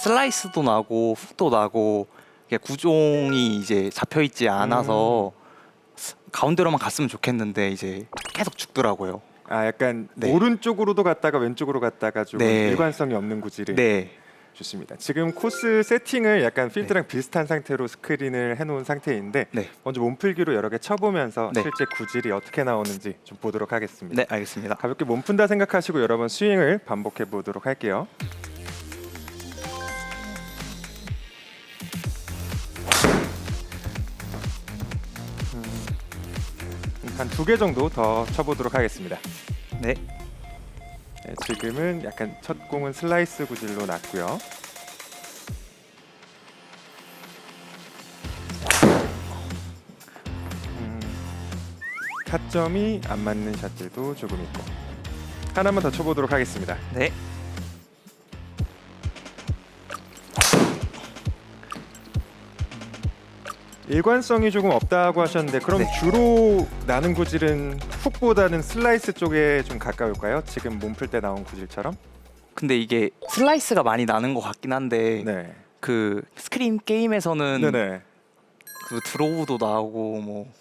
슬라이스도 나고 훅도 나고 이게 구종이 이제 잡혀 있지 않아서 가운데로만 갔으면 좋겠는데 이제 계속 죽더라고요. 아 약간 네. 오른쪽으로도 갔다가 왼쪽으로 갔다가 좀 네. 일관성이 없는 구질이 네. 좋습니다. 지금 코스 세팅을 약간 필드랑 비슷한 상태로 스크린을 해놓은 상태인데 네. 먼저 몸풀기로 여러 개 쳐보면서 네. 실제 구질이 어떻게 나오는지 좀 보도록 하겠습니다. 네, 알겠습니다. 가볍게 몸 푼다 생각하시고 여러 번 스윙을 반복해 보도록 할게요. 한 두 개 정도 더 쳐보도록 하겠습니다. 네. 네, 지금은 약간 첫 공은 슬라이스 구질로 났고요. 음, 타점이 안 맞는 샷들도 조금 있고 하나만 더 쳐보도록 하겠습니다. 네. 일관성이 조금 없다고 하셨는데 그럼 네. 주로 나는 구질은 훅보다는 슬라이스 쪽에 좀 가까울까요? 지금 몸풀 때 나온 구질처럼? 근데 이게 슬라이스가 많이 나는 것 같긴 한데 네. 그 스크린 게임에서는 네네. 그 드로우도 나오고 뭐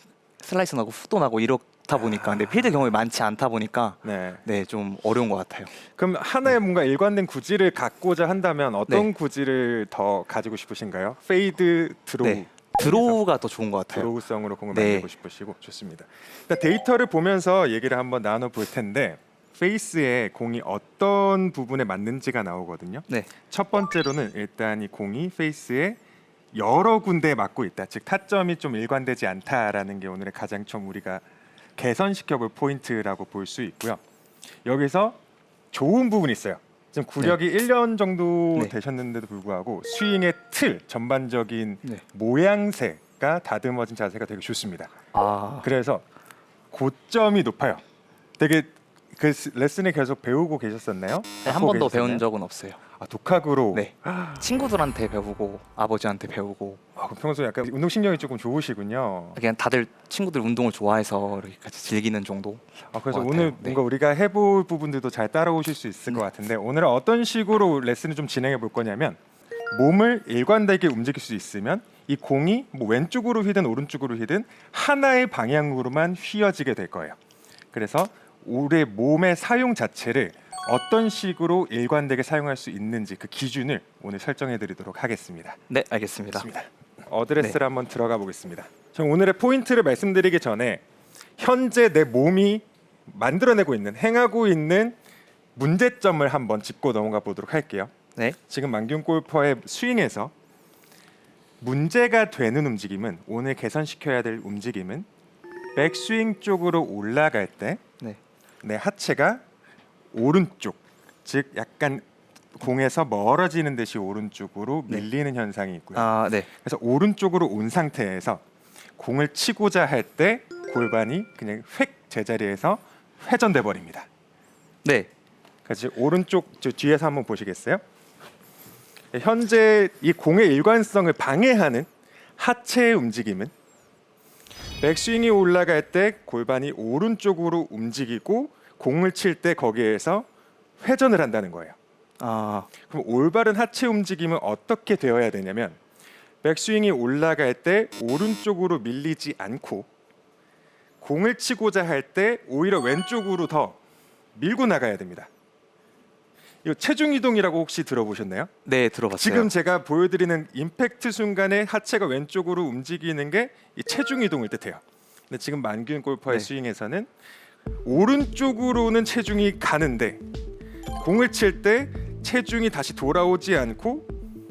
슬라이스 나고 훅도 나고 이렇다 보니까 근데 필드 경험이 많지 않다 보니까 네. 네 좀 어려운 것 같아요. 그럼 하나의 뭔가 일관된 구질을 갖고자 한다면 어떤 네. 구질을 더 가지고 싶으신가요? 페이드 드로우. 네. 드로우가 더 좋은 것 같아요. 드로우성으로 공을 네. 만들고 싶으시고 좋습니다. 일단 데이터를 보면서 얘기를 한번 나눠 볼 텐데 페이스에 공이 어떤 부분에 맞는지가 나오거든요. 네. 첫 번째로는 일단 이 공이 페이스에 여러 군데 에 맞고 있다. 즉 타점이 좀 일관되지 않다라는 게 오늘의 가장 좀 우리가 개선시켜 볼 포인트라고 볼 수 있고요. 여기서 좋은 부분이 있어요. 지금 구력이 1년 정도 네. 되셨는데도 불구하고 스윙의 틀 전반적인 네. 모양새가 다듬어진 자세가 되게 좋습니다. 아. 그래서 고점이 높아요. 되게 그 스- 레슨을 계속 배우고 계셨었나요? 네, 한 갖고 번도 계셨었나요? 배운 적은 없어요. 아, 독학으로. 네. 친구들한테 배우고 아버지한테 배우고 아, 그럼 평소에 약간 운동 신경이 조금 좋으시군요. 그냥 다들 친구들 운동을 좋아해서 이렇게 같이 즐기는 정도. 아, 그래서 것 오늘 같아요. 네. 뭔가 우리가 해볼 부분들도 잘 따라오실 수 있을 것 같은데 오늘은 어떤 식으로 레슨을 좀 진행해 볼 거냐면 몸을 일관되게 움직일 수 있으면 이 공이 뭐 왼쪽으로 휘든 오른쪽으로 휘든 하나의 방향으로만 휘어지게 될 거예요. 그래서 우리 몸의 사용 자체를 어떤 식으로 일관되게 사용할 수 있는지 그 기준을 오늘 설정해 드리도록 하겠습니다. 네, 알겠습니다. 좋습니다. 어드레스를 한번 들어가 보겠습니다. 전 오늘의 포인트를 말씀드리기 전에 현재 내 몸이 만들어내고 있는 행하고 있는 문제점을 한번 짚고 넘어가 보도록 할게요. 네. 지금 만균 골퍼의 스윙에서 문제가 되는 움직임은 오늘 개선시켜야 될 움직임은 백스윙 쪽으로 올라갈 때 내 네. 하체가 오른쪽 즉 약간 공에서 멀어지는 듯이 오른쪽으로 네. 밀리는 현상이 있고요. 아, 네. 그래서 오른쪽으로 온 상태에서 공을 치고자 할 때 골반이 그냥 획 제자리에서 회전돼 버립니다. 네. 그래서 오른쪽 저 뒤에서 한번 보시겠어요? 현재 이 공의 일관성을 방해하는 하체의 움직임은 백스윙이 올라갈 때 골반이 오른쪽으로 움직이고 공을 칠 때 거기에서 회전을 한다는 거예요. 아, 그럼 올바른 하체 움직임은 어떻게 되어야 되냐면 백스윙이 올라갈 때 오른쪽으로 밀리지 않고 공을 치고자 할 때 오히려 왼쪽으로 더 밀고 나가야 됩니다. 이거 체중 이동이라고 혹시 들어보셨나요? 네, 들어봤어요. 지금 제가 보여드리는 임팩트 순간에 하체가 왼쪽으로 움직이는 게 이 체중 이동을 뜻해요. 근데 지금 만균 골퍼의 네. 스윙에서는 오른쪽으로는 체중이 가는데 공을 칠 때 체중이 다시 돌아오지 않고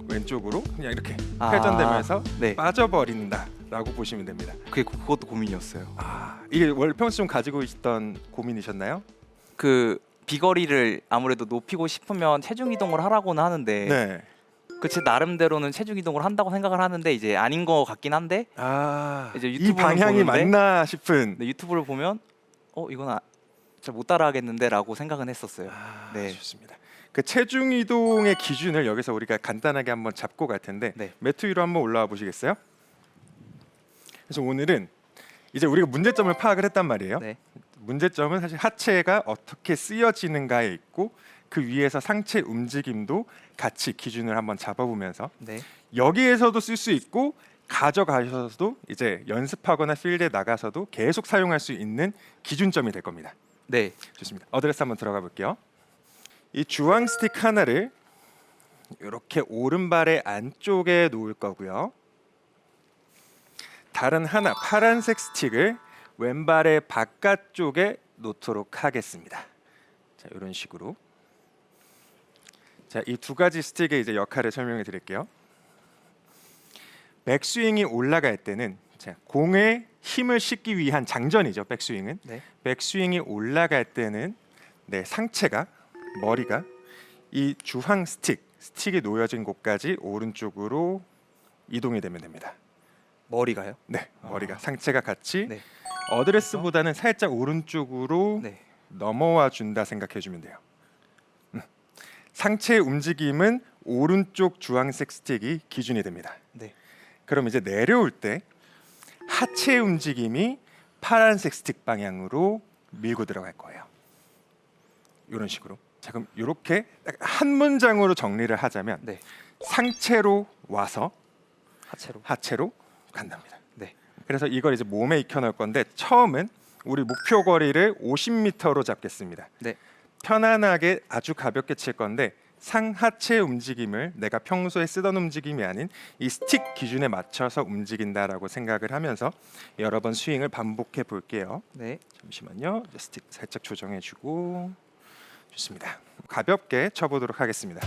왼쪽으로 그냥 이렇게 아, 회전되면서 네. 빠져버린다라고 보시면 됩니다. 그게 그- 그것도 고민이었어요. 아, 이게 원래 평소 좀 가지고 있던 고민이셨나요? 그 비거리를 아무래도 높이고 싶으면 체중 이동을 하라고는 하는데 네. 그 제 나름대로는 체중 이동을 한다고 생각을 하는데 이제 아닌 것 같긴 한데 아, 이제 이 방향이 보는데 맞나 싶은. 근데 유튜브를 보면 어 이건 아, 잘 못 따라하겠는데라고 생각은 했었어요. 아, 네. 좋습니다. 그 체중 이동의 기준을 여기서 우리가 간단하게 한번 잡고 갈 텐데 네. 매트 위로 한번 올라와 보시겠어요? 그래서 오늘은 이제 우리가 문제점을 파악을 했단 말이에요. 네. 문제점은 사실 하체가 어떻게 쓰여지는가에 있고 그 위에서 상체 움직임도 같이 기준을 한번 잡아보면서 네. 여기에서도 쓸 수 있고 가져가셔서도 이제 연습하거나 필드에 나가서도 계속 사용할 수 있는 기준점이 될 겁니다. 네. 좋습니다. 어드레스 한번 들어가 볼게요. 이 주황 스틱 하나를 이렇게 오른발의 안쪽에 놓을 거고요. 다른 하나 파란색 스틱을 왼발의 바깥쪽에 놓도록 하겠습니다. 자, 이런 식으로. 자, 이 두 가지 스틱의 이제 역할을 설명해 드릴게요. 백스윙이 올라갈 때는 자, 공에 힘을 싣기 위한 장전이죠. 백스윙은. 네. 백스윙이 올라갈 때는 내 상체가 머리가 이 주황 스틱 스틱이 놓여진 곳까지 오른쪽으로 이동이 되면 됩니다. 머리가요? 네, 아. 머리가 상체가 같이 네. 어드레스보다는 살짝 오른쪽으로 네. 넘어와 준다 생각해 주면 돼요. 음. 상체의 움직임은 오른쪽 주황색 스틱이 기준이 됩니다. 네. 그럼 이제 내려올 때 하체 움직임이 파란색 스틱 방향으로 밀고 들어갈 거예요. 이런 식으로. 자 그럼 이렇게 한 문장으로 정리를 하자면 네. 상체로 와서 하체로. 하체로 간답니다. 네. 그래서 이걸 이제 몸에 익혀 넣을 건데 처음은 우리 목표 거리를 50m로 잡겠습니다. 네. 편안하게 아주 가볍게 칠 건데 상하체 움직임을 내가 평소에 쓰던 움직임이 아닌 이 스틱 기준에 맞춰서 움직인다라고 생각을 하면서 여러 번 스윙을 반복해 볼게요. 네. 잠시만요. 스틱 살짝 조정해 주고 좋습니다. 가볍게 쳐보도록 하겠습니다.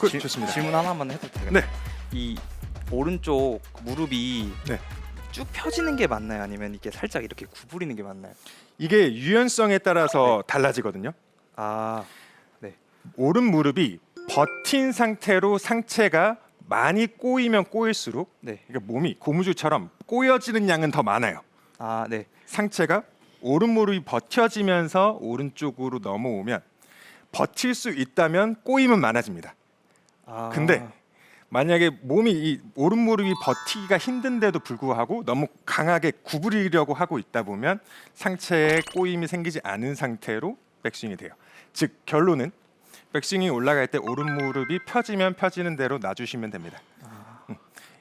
혹시 그, 질- 좋습니다. 질문 하나만 해도 돼요? 네. 이 오른쪽 무릎이 네. 쭉 펴지는 게 맞나요? 아니면 이게 살짝 이렇게 구부리는 게 맞나요? 이게 유연성에 따라서 달라지거든요. 아, 오른 무릎이 버틴 상태로 상체가 많이 꼬이면 꼬일수록 네. 그러니까 몸이 고무줄처럼 꼬여지는 양은 더 많아요. 아, 네. 상체가 오른 무릎이 버텨지면서 오른쪽으로 넘어오면 버틸 수 있다면 꼬임은 많아집니다. 아, 근데 만약에 몸이 이 오른 무릎이 버티기가 힘든데도 불구하고 너무 강하게 구부리려고 하고 있다 보면 상체에 꼬임이 생기지 않은 상태로 백스윙이 돼요. 즉 결론은 백스윙이 올라갈 때 오른 무릎이 펴지면 펴지는 대로 놔주시면 됩니다.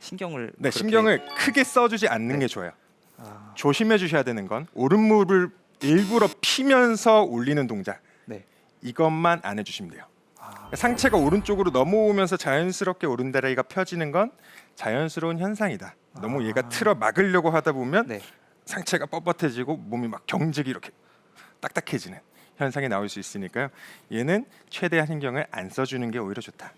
신경을 네, 그렇게- 신경을 크게 써주지 않는 네. 게 좋아요. 아, 조심해 주셔야 되는 건 오른 무릎을 일부러 피면서 올리는 동작 네. 이것만 안 해주시면 돼요. 아, 상체가 오른쪽으로 넘어오면서 자연스럽게 오른다리가 펴지는 건 자연스러운 현상이다. 너무 얘가 아. 틀어 막으려고 하다 보면 네. 상체가 뻣뻣해지고 몸이 막 경직이 이렇게 딱딱해지는 현상이 나올 수 있으니까요. 얘는 최대한 신경을 안 써주는 게 오히려 좋다.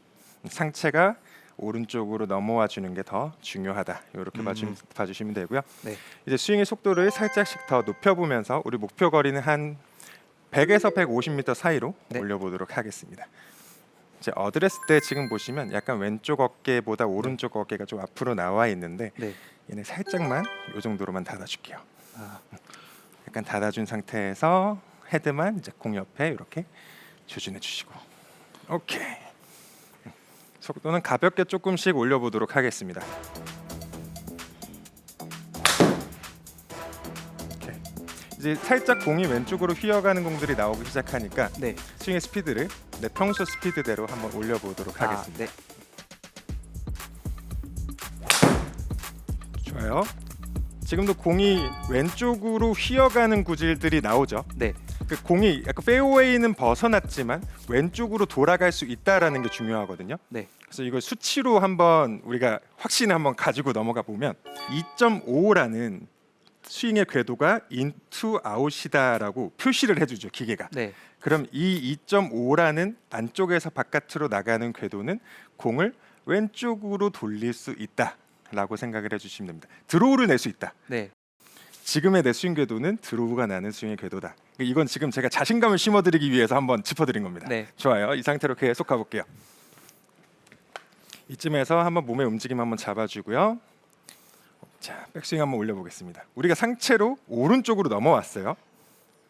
상체가 오른쪽으로 넘어와 주는 게 더 중요하다. 이렇게 음. 봐주, 봐주시면 되고요. 네. 이제 스윙의 속도를 살짝씩 더 높여보면서 우리 목표 거리는 한 100에서 150m 사이로 네. 올려보도록 하겠습니다. 이제 어드레스 때 지금 보시면 약간 왼쪽 어깨보다 오른쪽 어깨가 좀 앞으로 나와 있는데 네. 얘는 살짝만 이 정도로만 닫아줄게요. 아, 약간 닫아준 상태에서 헤드만 이제 공 옆에 이렇게 조준해 주시고 오케이 속도는 가볍게 조금씩 올려보도록 하겠습니다. 이제 살짝 공이 왼쪽으로 휘어가는 공들이 나오기 시작하니까 네. 스윙의 스피드를 내 평소 스피드대로 한번 올려보도록 아, 하겠습니다. 네. 좋아요. 지금도 공이 왼쪽으로 휘어가는 구질들이 나오죠. 네. 그 공이 약간 페어웨이는 벗어났지만 왼쪽으로 돌아갈 수 있다라는 게 중요하거든요. 네. 그래서 이걸 수치로 한번 우리가 확신을 한번 가지고 넘어가 보면 2.5라는 스윙의 궤도가 인투 아웃이다라고 표시를 해주죠 기계가. 네. 그럼 이 2.5라는 안쪽에서 바깥으로 나가는 궤도는 공을 왼쪽으로 돌릴 수 있다라고 생각을 해주시면 됩니다. 드로우를 낼 수 있다. 네. 지금의 내 스윙 궤도는 드로우가 나는 스윙의 궤도다. 이건 지금 제가 자신감을 심어드리기 위해서 한번 짚어드린 겁니다. 네. 좋아요. 이 상태로 계속 가볼게요. 이쯤에서 한번 몸의 움직임 한번 잡아주고요. 자, 백스윙 한번 올려보겠습니다. 우리가 상체로 오른쪽으로 넘어왔어요.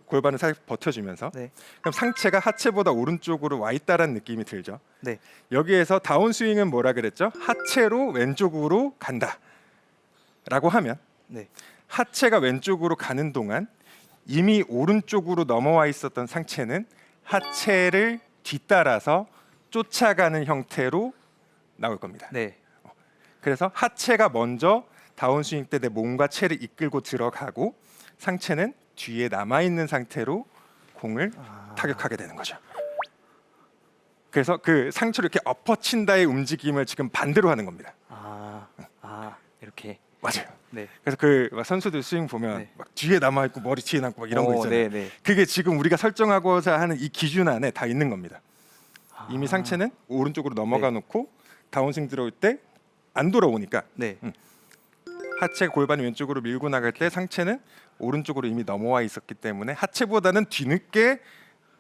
골반을 살짝 버텨주면서 네. 그럼 상체가 하체보다 오른쪽으로 와 있다라는 느낌이 들죠. 네. 여기에서 다운 스윙은 뭐라 그랬죠? 하체로 왼쪽으로 간다. 라고 하면 네. 하체가 왼쪽으로 가는 동안 이미 오른쪽으로 넘어와 있었던 상체는 하체를 뒤따라서 쫓아가는 형태로 나올 겁니다. 네. 그래서 하체가 먼저 다운스윙 때 내 몸과 체를 이끌고 들어가고 상체는 뒤에 남아 있는 상태로 공을 아. 타격하게 되는 거죠. 그래서 그 상체로 이렇게 엎어친다의 움직임을 지금 반대로 하는 겁니다. 아, 아 이렇게. 맞아요. 네. 그래서 그막 선수들 스윙 보면 네. 막 뒤에 남아 있고 머리 뒤에 남고 막 이런 거 오, 있잖아요. 네, 네. 그게 지금 우리가 설정하고자 하는 이 기준 안에 다 있는 겁니다. 이미 아. 상체는 오른쪽으로 넘어가 네. 놓고 다운스윙 들어올 때 안 돌아오니까 네. 하체 골반이 왼쪽으로 밀고 나갈 때 상체는 오른쪽으로 이미 넘어와 있었기 때문에 하체보다는 뒤늦게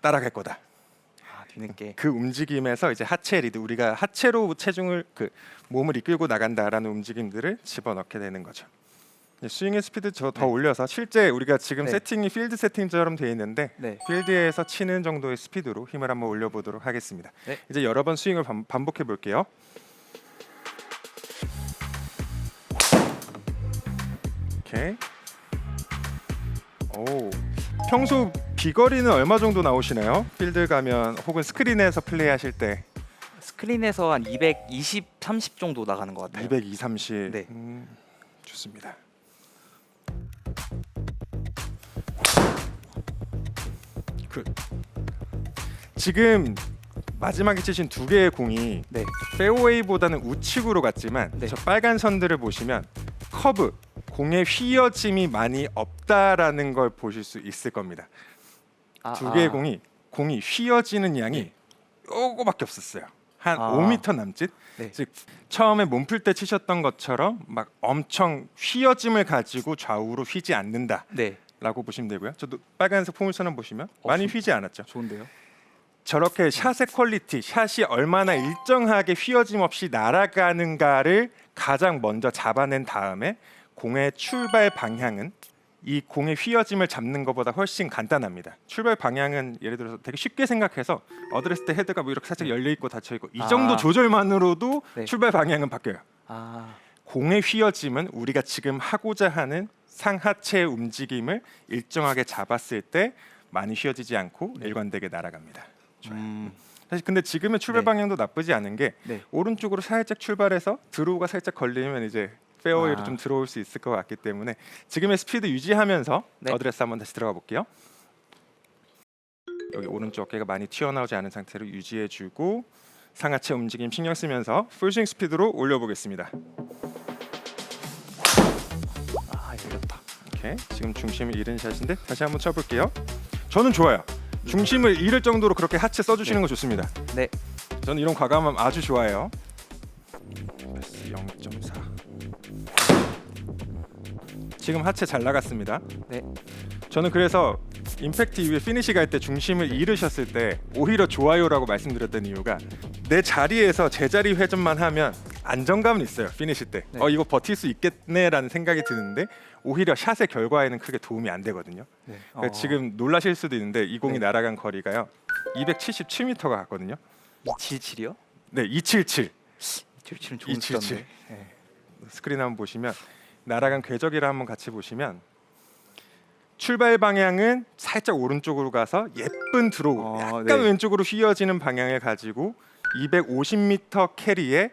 따라갈 거다. 아, 뒤늦게. 그 움직임에서 이제 하체 리드 우리가 하체로 체중을 그 몸을 이끌고 나간다라는 움직임들을 집어넣게 되는 거죠. 스윙의 스피드 저더 네. 올려서 실제 우리가 지금 네. 세팅이 필드 세팅처럼 돼 있는데 네. 필드에서 치는 정도의 스피드로 힘을 한번 올려보도록 하겠습니다. 네. 이제 여러 번 스윙을 반, 반복해 볼게요. 오케이. 오. 평소 비거리는 얼마 정도 나오시나요? 필드 가면 혹은 스크린에서 플레이하실 때 스크린에서 한 220, 30 정도 나가는 것 같아요. 200, 2, 30. 네. 음, 좋습니다. 굿. 지금 마지막에 치신 두 개의 공이 네. 페어웨이보다는 우측으로 갔지만 네. 저 빨간 선들을 보시면 커브 공의 휘어짐이 많이 없다라는 걸 보실 수 있을 겁니다. 아, 두 개의 아. 공이 공이 휘어지는 양이 네. 요거밖에 없었어요. 한 아. 5m 남짓. 네. 즉 처음에 몸풀 때 치셨던 것처럼 막 엄청 휘어짐을 가지고 좌우로 휘지 않는다라고 네. 보시면 되고요. 저도 빨간색 포물선을 보시면 많이 좀- 휘지 않았죠. 좋은데요. 저렇게 샷의 퀄리티, 샷이 얼마나 일정하게 휘어짐 없이 날아가는가를 가장 먼저 잡아낸 다음에 공의 출발 방향은 이 공의 휘어짐을 잡는 것보다 훨씬 간단합니다. 출발 방향은 예를 들어서 되게 쉽게 생각해서 어드레스 때 헤드가 뭐 이렇게 살짝 열려 있고 닫혀 있고 이 아. 정도 조절만으로도 네. 출발 방향은 바뀌어요. 아, 공의 휘어짐은 우리가 지금 하고자 하는 상하체의 움직임을 일정하게 잡았을 때 많이 휘어지지 않고 네. 일관되게 날아갑니다. 음, 사실 근데 지금의 출발 네. 방향도 나쁘지 않은 게 네. 오른쪽으로 살짝 출발해서 드로우가 살짝 걸리면 이제 페어웨이로 아. 좀 들어올 수 있을 것 같기 때문에 지금의 스피드 유지하면서 네. 어드레스 한번 다시 들어가 볼게요. 여기 오른쪽 어깨가 많이 튀어나오지 않은 상태로 유지해주고 상하체 움직임 신경 쓰면서 풀스윙 스피드로 올려보겠습니다. 아, 열렸다. 오케이 지금 중심을 잃은 샷인데 다시 한번 쳐볼게요. 저는 좋아요. 중심을 잃을 정도로 그렇게 하체 써주시는 네. 거 좋습니다. 네. 저는 이런 과감함 아주 좋아해요. 지금 하체 잘 나갔습니다. 네. 저는 그래서 임팩트 이후에 피니시 갈 때 중심을 잃으셨을 때 오히려 좋아요라고 말씀드렸던 이유가 내 자리에서 제자리 회전만 하면 안정감은 있어요. 피니시 때. 네. 어 이거 버틸 수 있겠네라는 생각이 드는데 오히려 샷의 결과에는 크게 도움이 안 되거든요. 네. 그러니까 지금 놀라실 수도 있는데 이 공이 네. 날아간 거리가요. 277m가 갔거든요. 277이요? 네, 277. 277은 좋은 277. 숫자인데. 네. 스크린 한번 보시면 날아간 궤적이라 한번 같이 보시면 출발 방향은 살짝 오른쪽으로 가서 예쁜 드로우, 어, 약간 네. 왼쪽으로 휘어지는 방향을 가지고 250m 캐리에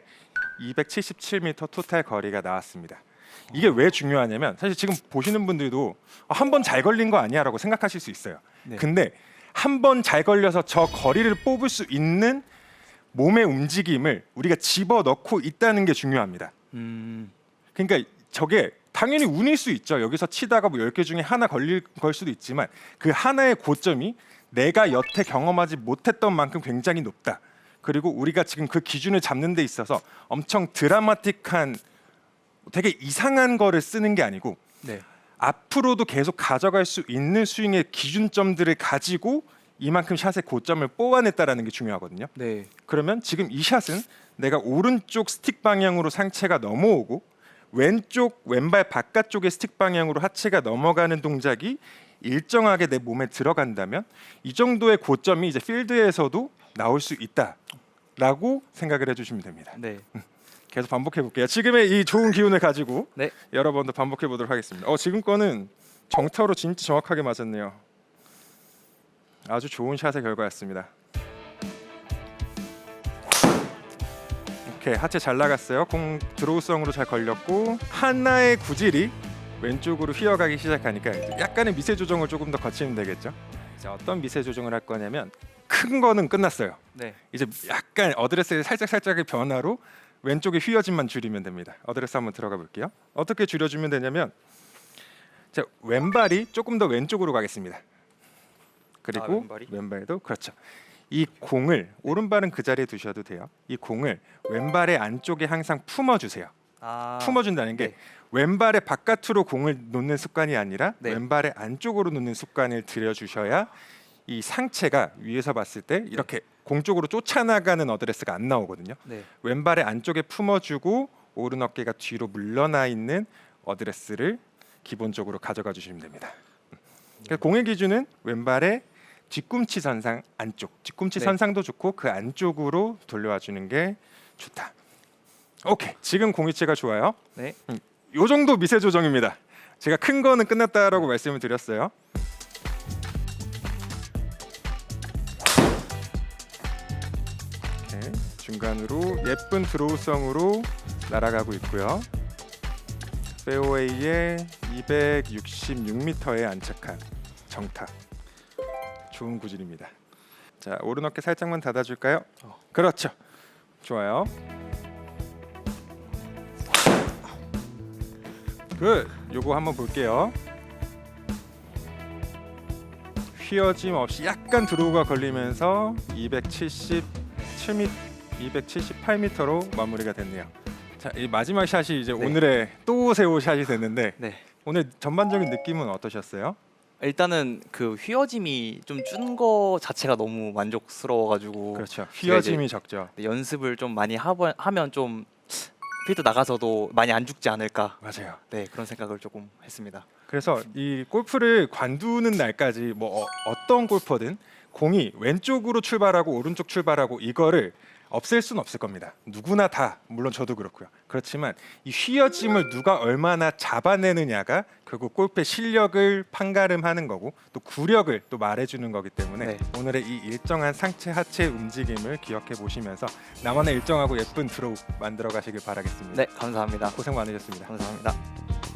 277m 토탈 거리가 나왔습니다. 이게 왜 중요하냐면 사실 지금 보시는 분들도 한 번 잘 걸린 거 아니야라고 생각하실 수 있어요. 네. 근데 한 번 잘 걸려서 저 거리를 뽑을 수 있는 몸의 움직임을 우리가 집어 넣고 있다는 게 중요합니다. 음, 그러니까 저게 당연히 운일 수 있죠. 여기서 치다가 뭐 10개 중에 하나 걸릴 걸 수도 있지만 그 하나의 고점이 내가 여태 경험하지 못했던 만큼 굉장히 높다. 그리고 우리가 지금 그 기준을 잡는 데 있어서 엄청 드라마틱한 되게 이상한 거를 쓰는 게 아니고 네. 앞으로도 계속 가져갈 수 있는 스윙의 기준점들을 가지고 이만큼 샷의 고점을 뽑아냈다라는 게 중요하거든요. 네. 그러면 지금 이 샷은 내가 오른쪽 스틱 방향으로 상체가 넘어오고 왼쪽 왼발 바깥쪽의 스틱 방향으로 하체가 넘어가는 동작이 일정하게 내 몸에 들어간다면 이 정도의 고점이 이제 필드에서도 나올 수 있다라고 생각을 해주시면 됩니다. 네. 계속 반복해 볼게요. 지금의 이 좋은 기운을 가지고 네. 여러 번 더 반복해 보도록 하겠습니다. 어 지금 거는 정타로 진짜 정확하게 맞았네요. 아주 좋은 샷의 결과였습니다. 오케이 하체 잘 나갔어요. 공 드로우성으로 잘 걸렸고 하나의 구질이 왼쪽으로 휘어가기 시작하니까 이제 약간의 미세 조정을 조금 더 거치면 되겠죠. 자 어떤 미세 조정을 할 거냐면 큰 거는 끝났어요. 네. 이제 약간 어드레스의 살짝 살짝의 변화로 왼쪽의 휘어짐만 줄이면 됩니다. 어드레스 한번 들어가 볼게요. 어떻게 줄여주면 되냐면 자 왼발이 조금 더 왼쪽으로 가겠습니다. 그리고 아, 왼발이? 왼발도 그렇죠. 이 공을 오른발은 그 자리에 두셔도 돼요. 이 공을 왼발의 안쪽에 항상 품어 주세요. 아. 품어준다는 게 네. 왼발의 바깥으로 공을 놓는 습관이 아니라 네. 왼발의 안쪽으로 놓는 습관을 들여주셔야 이 상체가 위에서 봤을 때 이렇게 공 쪽으로 쫓아나가는 어드레스가 안 나오거든요. 네. 왼발의 안쪽에 품어주고 오른 어깨가 뒤로 물러나 있는 어드레스를 기본적으로 가져가 주시면 됩니다. 그러니까 공의 기준은 왼발의 뒤꿈치 선상 안쪽, 뒤꿈치 네. 선상도 좋고 그 안쪽으로 돌려와 주는 게 좋다. 오케이, 지금 공 위치가 좋아요. 네. 요 정도 미세 조정입니다. 제가 큰 거는 끝났다라고 말씀을 드렸어요. 이렇게 중간으로 예쁜 드로우성으로 날아가고 있고요. 페어웨이에 266m에 안착한 정타. 좋은 구질입니다. 자 오른 어깨 살짝만 닫아줄까요? 어. 그렇죠. 좋아요. 굿. 요거 한번 볼게요. 휘어짐 없이 약간 드로우가 걸리면서 277m, 278m로 마무리가 됐네요. 자, 이 마지막 샷이 이제 네. 오늘의 또 세호 샷이 됐는데 네. 오늘 전반적인 느낌은 어떠셨어요? 일단은 그 휘어짐이 좀 준 거 자체가 너무 만족스러워가지고 그렇죠. 휘어짐이 적죠. 연습을 좀 많이 하버, 하면 좀 필드 나가서도 많이 안 죽지 않을까. 맞아요. 네 그런 생각을 조금 했습니다. 그래서 이 골프를 관두는 날까지 뭐 어, 어떤 골퍼든 공이 왼쪽으로 출발하고 오른쪽 출발하고 이거를 없앨 수는 없을 겁니다. 누구나 다 물론 저도 그렇고요. 그렇지만 이 휘어짐을 누가 얼마나 잡아내느냐가 결국 골프의 실력을 판가름하는 거고 또 구력을 또 말해주는 거기 때문에 네. 오늘의 이 일정한 상체 하체 움직임을 기억해 보시면서 나만의 일정하고 예쁜 드로우 만들어 가시길 바라겠습니다. 네 감사합니다. 고생 많으셨습니다. 감사합니다.